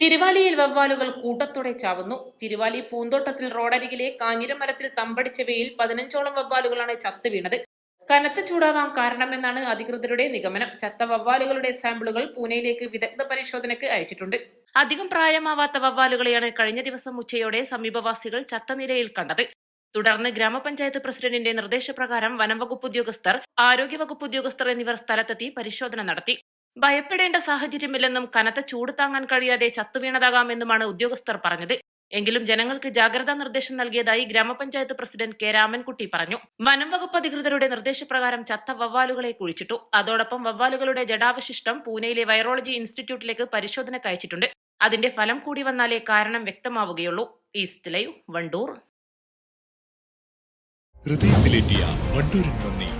തിരുവാലിയിൽ വവ്വാലുകൾ കൂട്ടത്തോടെ ചാവുന്നു. തിരുവാലി പൂന്തോട്ടത്തിൽ റോഡരികിലെ കാഞ്ഞിരമരത്തിൽ തമ്പടിച്ചവയിൽ പതിനഞ്ചോളം വവ്വാലുകളാണ് ചത്തു വീണത്. കനത്ത ചൂടാവാൻ കാരണമെന്നാണ് അധികൃതരുടെ നിഗമനം. ചത്ത വവ്വാലുകളുടെ സാമ്പിളുകൾ പൂനെയിലേക്ക് വിദഗ്ധ പരിശോധനയ്ക്ക് അയച്ചിട്ടുണ്ട്. അധികം പ്രായമാവാത്ത വവ്വാലുകളെയാണ് കഴിഞ്ഞ ദിവസം ഉച്ചയോടെ സമീപവാസികൾ ചത്ത നിലയിൽ കണ്ടത്. തുടർന്ന് ഗ്രാമപഞ്ചായത്ത് പ്രസിഡന്റിന്റെ നിർദ്ദേശപ്രകാരം വനംവകുപ്പ് ഉദ്യോഗസ്ഥർ ആരോഗ്യവകുപ്പ് ഉദ്യോഗസ്ഥർ എന്നിവർ സ്ഥലത്തെത്തി പരിശോധന നടത്തി. ഭയപ്പെടേണ്ട സാഹചര്യമില്ലെന്നും കനത്ത ചൂട് താങ്ങാൻ കഴിയാതെ ചത്തുവീണതാകാമെന്നുമാണ് ഉദ്യോഗസ്ഥർ പറഞ്ഞത്. എങ്കിലും ജനങ്ങൾക്ക് ജാഗ്രതാ നിർദ്ദേശം നൽകിയതായി ഗ്രാമപഞ്ചായത്ത് പ്രസിഡന്റ് കെ. രാമൻകുട്ടി പറഞ്ഞു. വനം വകുപ്പ് അധികൃതരുടെ നിർദ്ദേശപ്രകാരം ചത്ത വവ്വാലുകളെ കുഴിച്ചിട്ടു. അതോടൊപ്പം വവ്വാലുകളുടെ ജഡാവശിഷ്ടം പൂനെയിലെ വൈറോളജി ഇൻസ്റ്റിറ്റ്യൂട്ടിലേക്ക് പരിശോധനയ്ക്ക് അയച്ചിട്ടുണ്ട് അതിന്റെ ഫലം കൂടി വന്നാലേ കാരണം വ്യക്തമാവുകയുള്ളൂ. East live Wandoor. ഹൃദയത്തിലേറ്റിയ വണ്ടൂരിന് നന്ദി.